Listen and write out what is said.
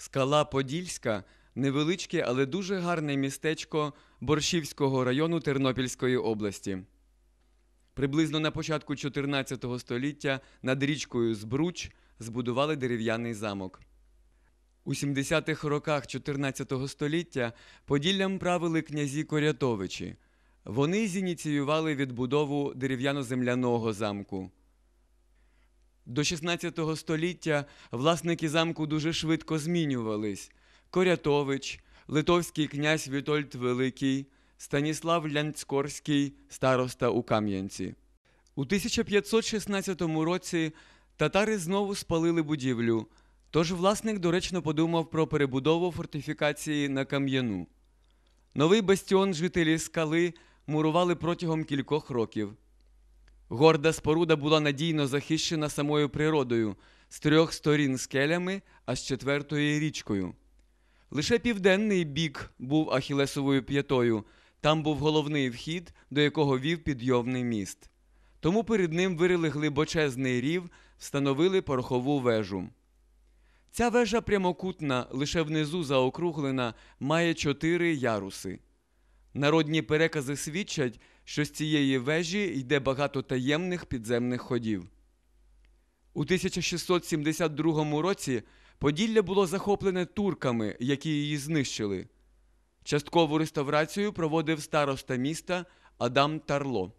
Скала Подільська невеличке, але дуже гарне містечко Борщівського району Тернопільської області. Приблизно на початку 14 століття над річкою Збруч збудували дерев'яний замок. У 70-х роках 14 століття Поділлям правили князі Корятовичі. Вони зініціювали відбудову дерев'яно-земляного замку. До 16 століття власники замку дуже швидко змінювались. Корятович, литовський князь Вітольд Великий, Станіслав Лянцкорський, староста у Кам'янці. У 1516 році татари знову спалили будівлю, тож власник доречно подумав про перебудову фортифікації на кам'яну. Новий бастіон жителі скали мурували протягом кількох років. Горда споруда була надійно захищена самою природою з трьох сторін скелями, а з четвертої річкою. Лише південний бік був ахілесовою п'ятою, там був головний вхід, до якого вів підйомний міст. Тому перед ним вирили глибочезний рів, встановили порохову вежу. Ця вежа прямокутна, лише внизу заокруглена, має чотири яруси. Народні перекази свідчать, що з цієї вежі йде багато таємних підземних ходів. У 1672 році Поділля було захоплене турками, які її знищили. Часткову реставрацію проводив староста міста Адам Тарло.